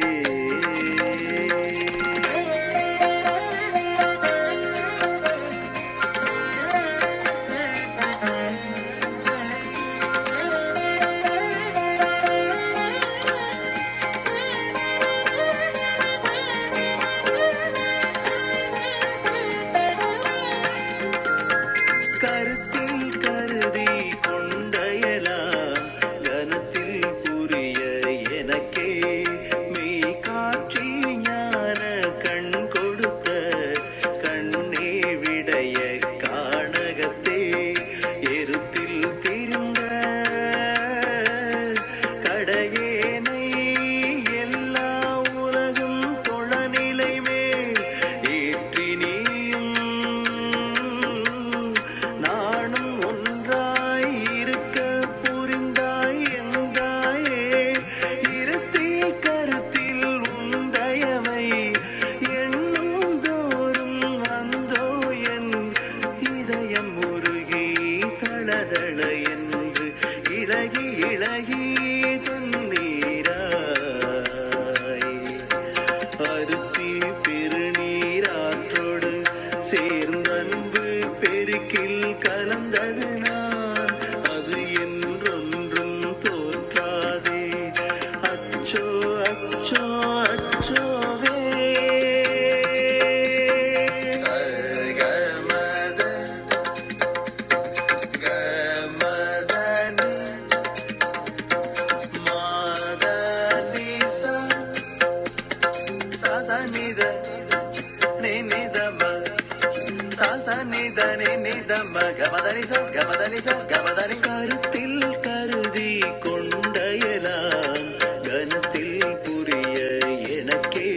கருத்தில் இழகி இழகி தண்ணீராய். அருத்தி பெருநீராற்றோடு சேர்ந்தன்பு பெருக்கில் கலந்தது sa ni da ni ni da ma sa sa ni da ni ni da ma ga ma da ni sa ga ma da ni sa ga ma da ni கருத்தில் கருதி கொண்டையலாம் கனத்தில் புரிய எனக்கே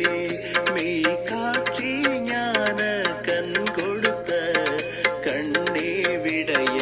மெய் காட்சி ஞான கண் கொடுத்த கண்ணே விடைய